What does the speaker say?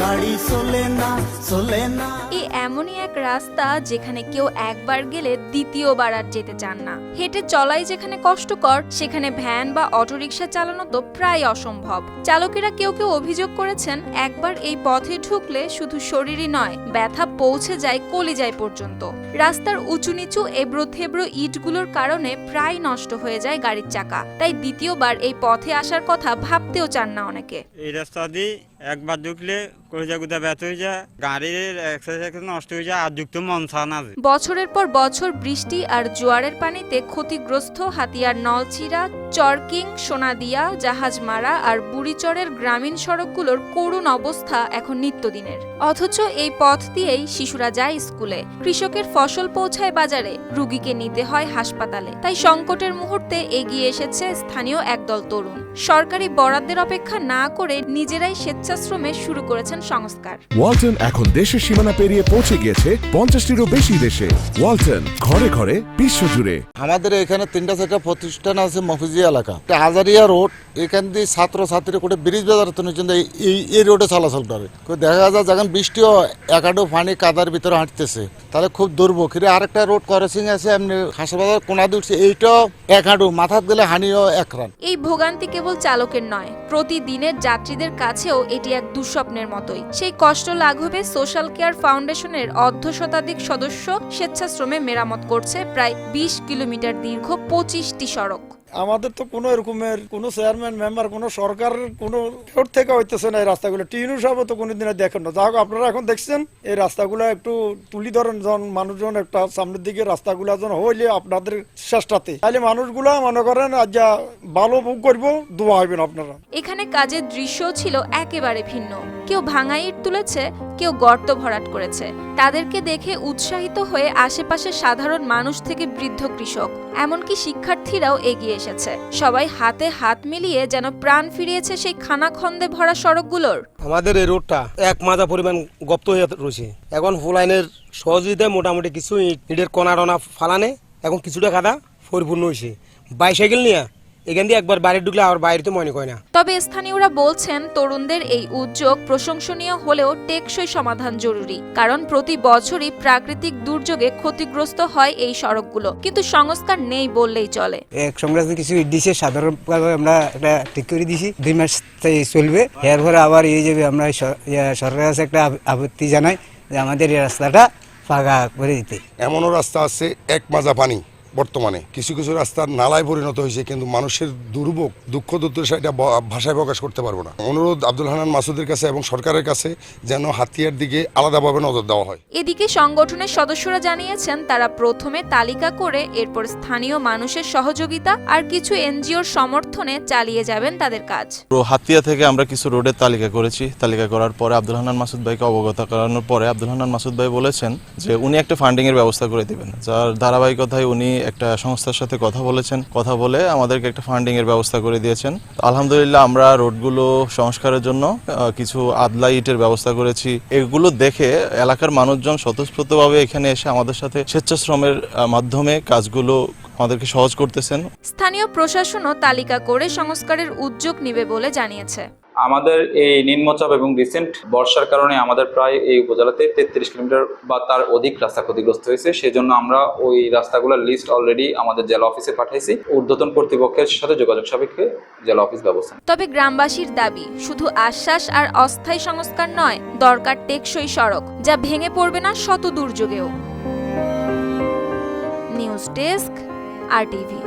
গাড়ি চলে না চলে না এই এমনই এক রাস্তা যেখানে কেউ একবার গেলে দ্বিতীয়বার আর যেতে চান না। হেঁটে চলাই যেখানে কষ্টকর সেখানে ভ্যান বা অটোরিকশা চালানো তো প্রায় অসম্ভব। চালকেরা কেউ কেউ অভিযোগ করেছেন একবার এই পথে ঢুকলে শুধু শরীরই নয় ব্যথা পৌঁছে যায় কলিজায় পর্যন্ত। রাস্তার উঁচু নিচু এবড়ো থেবড়ো ইটগুলোর কারণে প্রায় নষ্ট হয়ে যায় গাড়ির চাকা। তাই দ্বিতীয়বার এই পথে আসার কথা ভাবতেও চান না অনেকে। এই রাস্তা দিয়ে একবার ঢুকলে কলিজা গুদা ব্যথ হয়ে যায় বছরের পর বছর বৃষ্টি আর জোয়ারের পানিতে ক্ষতিগ্রস্ত হাতিয়ার নলছিরা, চরকিং, সোনাদিয়া, জাহাজমারা আর বুড়িচরের গ্রামীণ সড়কগুলোর করুণ অবস্থা এখন নিত্যদিনের। অথচ এই পথ দিয়েই শিশুরা যায় স্কুলে। কৃষকের ফসল পৌঁছায় বাজারে, রুগীকে নিতে হয় হাসপাতালে। তাই সংকটের মুহূর্তে এগিয়ে এসেছে স্থানীয় একদল তরুণ। সরকারি বরাদ্দের অপেক্ষা না করে নিজেরাই স্বেচ্ছাশ্রমে শুরু করেছেন সংস্কার। ওয়ালটন এখন দেশের সীমানা পেরিয়ে পৌঁছে গিয়েছে পঞ্চাশটিরও বেশি দেশে। ওয়ালটন ঘরে ঘরে বিশ্ব জুড়ে। আমাদের এখানে তিনটা চারটা প্রতিষ্ঠান আছে মফিজি এলাকা। হাজারিয়া রোড এখান দিয়ে ছাত্র ছাত্রী করে ব্রিজ বাজার পর্যন্ত এই- এই রোডে চলাচল করে। তো দেখা যায় যখন বৃষ্টিও একাডো পানি কাদার ভিতরে হাঁটতেছে তাহলে খুব দুর্ভোগ। আরেকটা রোড ক্রসিং আছে এমনি হাসপাতাল কোনা দিচ্ছে এইটাও এক হাঁটু মাথার দিলে হানিও এক রান এই ভোগান্তি কেবল চালকের নয়, প্রতিদিনের যাত্রীদের কাছেও এটি এক দুঃস্বপ্নের মতোই। সেই কষ্ট লাঘবে সোশ্যাল কেয়ার ফাউন্ডেশনের অর্ধ শতাধিক সদস্য স্বেচ্ছাশ্রমে মেরামত করছে প্রায় বিশ কিলোমিটার দীর্ঘ পঁচিশটি সড়ক। আমাদের তো কোনো এরকমের কোনো চেয়ারম্যান, মেম্বার, কোনো সরকার, কোনো ফেরত থেকে হইতেছে না এই রাস্তাগুলো। টিনু সাহেব তো কোনোদিন দেখেন না। যা আপনারা এখন দেখছেন, এই রাস্তাগুলো একটু তুলি ধরেন যখন মানুষজন একটা সামনের দিকে রাস্তাগুলো যখন হইলে আপনাদের চেষ্টাতে। তাহলে মানুষগুলা মনে করেন, আজ যা ভালো ভোগ করব, দোয়া হইবেন আপনারা। এখানে কাজের দৃশ্য ছিল একেবারে ভিন্ন। কেউ ভাঙা ইট তুলেছে, কেউ গর্ত ভরাট করেছে। তাদেরকে দেখে উৎসাহিত হয়ে আশেপাশে সাধারণ মানুষ থেকে বৃদ্ধ কৃষক। এমনকি শিক্ষার্থীরাও এগিয়ে এসেছে। সবাই হাতে হাত মিলিয়ে যেন প্রাণ ফিরিয়েছে সেই খানাখন্দে ভরা সড়কগুলোর। আমাদের এই রোডটা এক মাজা পরিমাণ গপ্ত হয়ে রয়েছে। এখন ফুলাইনের সহযোগিতায় মোটামুটি কিছু ইট- ইটের কণা টনা ফালানে এখন কিছুটা খাদা পরিপূর্ণ হয়েছে। বাইসাইকেল নিয়ে এখান দিয়ে একবার বাইরে ঢুকলে আর বাইরে তো মনে করে না। তবে স্থানীয়রা বলছেন তরুণদের এই উদ্যোগ প্রশংসনীয় হলেও টেকসই সমাধান জরুরি কারণ প্রতি বছরই প্রাকৃতিক দুর্যোগে ক্ষতিগ্রস্ত হয় এই সড়কগুলো। কিন্তু সংস্কার নেই বললেই চলে। এক সংগ্রাস কিছু দিছে সাধারণভাবে আমরা একটা ঠিক করে দিছি দুই মাস তাই চলবে। এরপরে আবার এই যাবে আমরা সরকারের কাছে একটা আপত্তি জানাই যে আমাদের এই রাস্তাটা ফাঁকা করে দিতে। এমনও রাস্তা আছে এক মাজা পানি। বর্তমানে। কিছু কিছু রাস্তা নালায় পরিণত হয়েছে কিন্তু মানুষের দুর্ভোগ দুঃখ দুর্দশা এটা ভাষায় প্রকাশ করতে পারব না। অনুরোধ আব্দুল হানান মাসুদের কাছে এবং সরকারের কাছে যেন হাতিয়ার দিকে আলাদাভাবে নজর দেওয়া হয়। এদিকে সংগঠনের সদস্যরা জানিয়েছেন তারা প্রথমে তালিকা করে এরপর স্থানীয় মানুষের সহযোগিতা আর কিছু এনজিওর সমর্থনে চালিয়ে যাবেন তাদের কাজ। পুরো হাতিয়া থেকে আমরা কিছু রোডের তালিকা করেছি। তালিকা করার পরে আব্দুল হান্নান মাসুদ ভাইকে অবগত করানোর পরে আব্দুল হান্নান মাসুদ ভাই বলেছেন যে উনি একটা ফান্ডিং এর ব্যবস্থা করে দিবেন। যার ধারাবাহিকতায় উনি একটা সংস্থার সাথে কথা বলেছেন, কথা বলে আমাদেরকে একটা ফান্ডিং এর ব্যবস্থা করে দিয়েছেন। আলহামদুলিল্লাহ আমরা রোডগুলো সংস্কারের জন্য কিছু আদলা ইটের ব্যবস্থা করেছি। এগুলো দেখে এলাকার মানুষজন স্বতঃস্ফূর্তভাবে এখানে এসে আমাদের সাথে স্বেচ্ছাশ্রমের মাধ্যমে কাজগুলো আমাদেরকে সহজ করতেছেন। স্থানীয় প্রশাসনও তালিকা করে সংস্কারের উদ্যোগ নিবে বলে জানিয়েছে। আমাদের এই নিম্নচাপ এবং রিসেন্ট বর্ষার কারণে আমাদের প্রায় এই উপজেলাতে তেত্রিশ কিলোমিটার বা তার অধিক রাস্তা ক্ষতিগ্রস্ত হয়েছে। সেজন্য আমরা ওই রাস্তাগুলোর লিস্ট অলরেডি আমাদের জেলা অফিসে পাঠাইছি। ঊর্ধ্বতন কর্তৃপক্ষের সাথে যোগাযোগ সাপেক্ষে জেলা অফিস ব্যবস্থা তবে গ্রামবাসীর দাবি, শুধু আশ্বাস আর অস্থায়ী সংস্কার নয়, দরকার টেকসই সড়ক, যা ভেঙে পড়বে না শত দুর্যোগেও। News desk, R TV.